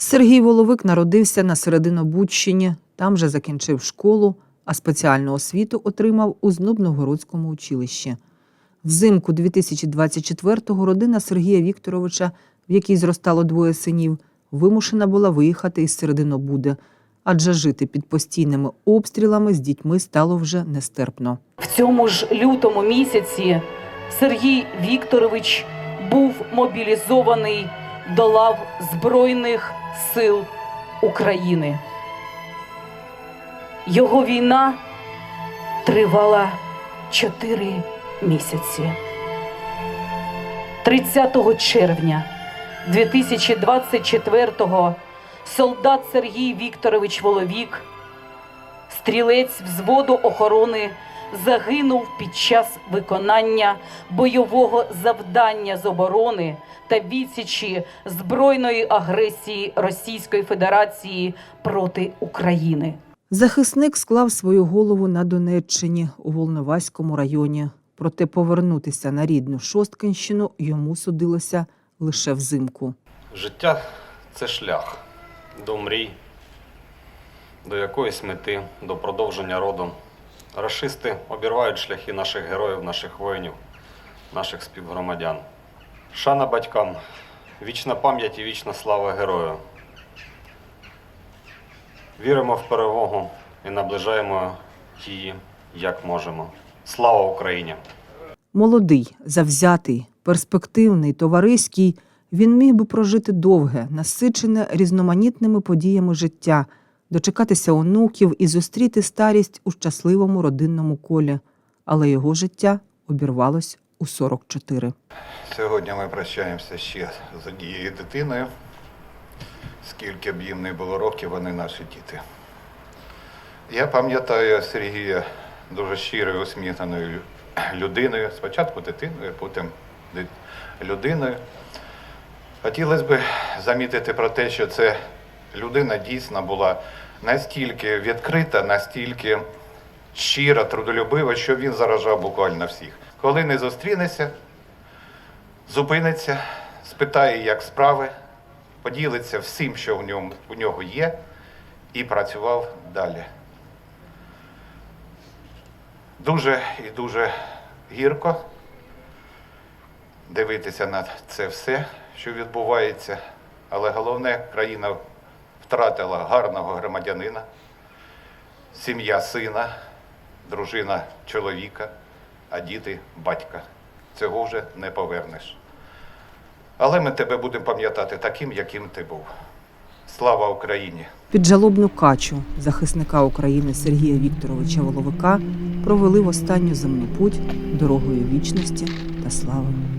Сергій Воловик народився на Серединобудщині, там же закінчив школу, а спеціальну освіту отримав у Знубновгородському училищі. Взимку 2024-го родина Сергія Вікторовича, в якій зростало двоє синів, вимушена була виїхати із Серединобуди, адже жити під постійними обстрілами з дітьми стало вже нестерпно. В цьому ж лютому місяці Сергій Вікторович був мобілізований до лав Збройних сил України. Його війна тривала чотири місяці. 30 червня 2024-го солдат Сергій Вікторович Воловік, стрілець взводу охорони, загинув під час виконання бойового завдання з оборони та відсічі збройної агресії Російської Федерації проти України. Захисник склав свою голову на Донеччині у Волноваському районі. Проте повернутися на рідну Шосткинщину йому судилося лише взимку. Життя це шлях до мрій, до якоїсь мети, до продовження роду. Рашисти обірвають шляхи наших героїв, наших воїнів, наших співгромадян. Шана батькам, вічна пам'ять і вічна слава герою. Віримо в перемогу і наближаємо її як можемо. Слава Україні! Молодий, завзятий, перспективний, товариський, він міг би прожити довге, насичене різноманітними подіями життя, дочекатися онуків і зустріти старість у щасливому родинному колі. Але його життя обірвалось у 44. Сьогодні ми прощаємося ще з однією дитиною. Скільки б їм не було років, вони наші діти. Я пам'ятаю Сергія дуже щирою, усміхненою людиною. Спочатку дитиною, потім людиною. Хотілося б замітити про те, що це людина дійсно була настільки відкрита, настільки щира, трудолюбива, що він заражав буквально всіх. Коли не зустрінеся, зупиниться, спитає, як справи, поділиться всім, що в ньому, у нього є, і працював далі. Дуже і дуже гірко дивитися на це все, що відбувається, але головне, країна втратила гарного громадянина, сім'я сина, дружина чоловіка, а діти батька. Цього вже не повернеш. Але ми тебе будемо пам'ятати таким, яким ти був. Слава Україні! Під жалобну качу захисника України Сергія Вікторовича Воловика провели в останню земну путь дорогою вічності та слави.